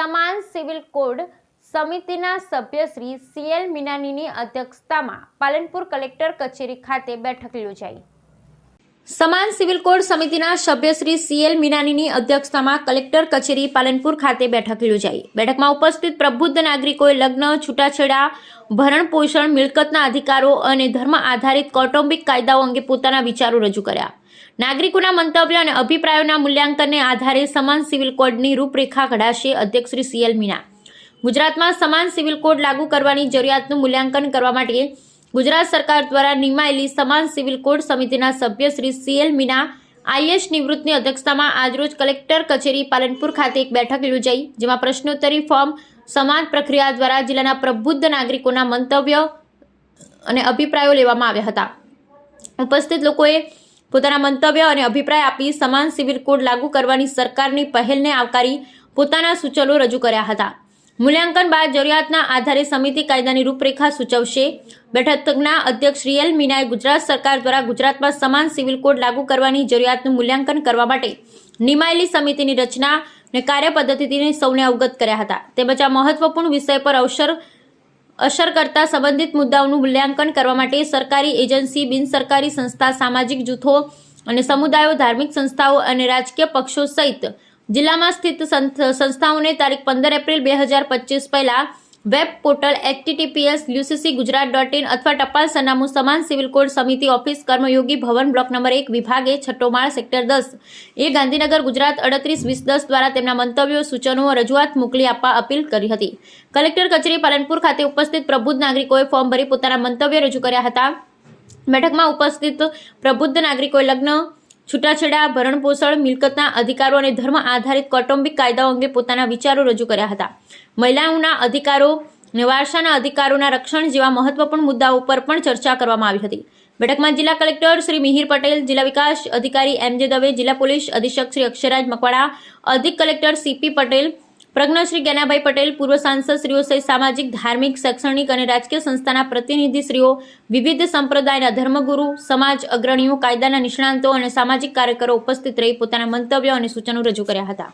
સમાન civil code સમિતિના સભ્ય શ્રી સીએલ મીનાનીની અધ્યક્ષતામાં પાલનપુર કલેક્ટર કચેરી ખાતે બેઠક યોજાઈ. સમાન સિવિલ કોડ સમિતિના સભ્ય શ્રી સીએલ મીનાનીની અધ્યક્ષતામાં કલેક્ટર કચેરી પાલનપુર ખાતે બેઠક યોજાઈ. બેઠકમાં ઉપસ્થિત પ્રબુદ્ધ નાગરિકોએ લગ્ન, છૂટાછેડા, ભરણ પોષણ, મિલકતના અધિકારો અને ધર્મ આધારિત કૌટુંબિક કાયદાઓ અંગે પોતાના વિચારો રજૂ કર્યા. નાગરિકોના મંતવ્ય અને અભિપ્રાયોના મૂલ્યાંકનને આધારે સમાન સિવિલ કોડની રૂપરેખા ઘડાશે અધ્યક્ષ શ્રી સીએલ મીના. ગુજરાતમાં સમાન સિવિલ કોડ લાગુ કરવાની જરૂરિયાતનું મૂલ્યાંકન કરવા માટે ગુજરાત સરકાર દ્વારા નિમાયેલી સમાન સિવિલ કોડ સમિતિના સભ્ય Shri C L Meena I S નિવૃત્તની અધ્યક્ષતામાં આજરોજ કલેક્ટર કચેરી પાલનપુર ખાતે એક બેઠક યોજાઈ, જેમાં પ્રશ્નોત્તરી ફોર્મ, સમાન પ્રક્રિયા દ્વારા જિલ્લાના પ્રબુદ્ધ નાગરિકોના મંતવ્ય અને અભિપ્રાયો લેવામાં આવ્યા હતા. ઉપસ્થિત લોકોએ પોતાના મંતવ્ય અને અભિપ્રાય આપી સમાન સિવિલ કોડ લાગુ કરવાની સરકારની પહેલને આવકારી પોતાના સૂચનો રજૂ કર્યા હતા. મૂલ્યાંકન બાદ જરૂરિયાતના આધારે સમિતિ કાયદાની રૂપરેખા સૂચવશે. બેઠકના અધ્યક્ષ શ્રી એલ મીનાએ ગુજરાત સરકાર દ્વારા ગુજરાતમાં સમાન સિવિલ કોડ લાગુ કરવાની જરૂરિયાતનું મૂલ્યાંકન કરવા માટે નિમાયેલી સમિતિની રચના અને કાર્યપદ્ધતિને સૌને અવગત કર્યા હતા. તેમજ આ મહત્વપૂર્ણ વિષય પર અવસર, અસર કરતા સંબંધિત મુદ્દાઓનું મૂલ્યાંકન કરવા માટે સરકારી એજન્સી બિનસરકારી સંસ્થા, સામાજિક જૂથો અને સમુદાયો, ધાર્મિક સંસ્થાઓ અને રાજકીય પક્ષો સહિત જિલ્લામાં સ્થિત સંથ- સંસ્થાઓને તારીખ પંદર એપ્રિલ બે હજાર પચીસ પહેલા web portal HTTPS UCC Gujarat dot in અથવા ટપાલ સરનામું સમાન સિવિલ કોડ સમિતિ office Karmayogi Bhavan block number એક વિભાગે છઠ્ઠો માળ સેક્ટર દસ એ ગાંધીનગર ગુજરાત અડત્રીસ વીસ દસ દ્વારા તેમના મંતવ્યો, સૂચનો, રજૂઆત મોકલી આપવા અપીલ કરી હતી. કલેક્ટર કચેરી પાલનપુર ખાતે ઉપસ્થિત પ્રબુદ્ધ નાગરિકોએ ફોર્મ ભરી પોતાના મંતવ્ય રજૂ કર્યા હતા. બેઠકમાં ઉપસ્થિત પ્રબુદ્ધ નાગરિકોએ લગ્ન છૂટાછેડા, ભરણપોષણ, મિલકતના અધિકારો અને ધર્મ આધારિત કૌટુંબિક કાયદાઓ અંગે પોતાના વિચારો રજૂ કર્યા હતા. મહિલાઓના અધિકારો વારસાના અધિકારોના રક્ષણ જેવા મહત્વપૂર્ણ મુદ્દાઓ પર પણ ચર્ચા કરવામાં આવી હતી. બેઠકમાં જિલ્લા કલેક્ટર શ્રી મિહિર પટેલ, જિલ્લા વિકાસ અધિકારી એમ જે દવે, જિલ્લા પોલીસ અધિક્ષક શ્રી અક્ષરાજ મકવાડા અધિક કલેક્ટર સીપી પટેલ પ્રજ્ઞશ્રી જ્ઞાનાભાઈ પટેલ, પૂર્વ સાંસદશ્રીઓ સહિત સામાજિક, ધાર્મિક, શૈક્ષણિક અને રાજકીય સંસ્થાના પ્રતિનિધિશ્રીઓ વિવિધ સંપ્રદાયના ધર્મગુરુ, સમાજ અગ્રણીઓ, કાયદાના નિષ્ણાંતો અને સામાજિક કાર્યકરો ઉપસ્થિત રહી પોતાના મંતવ્યો અને સૂચનો રજૂ કર્યા હતા.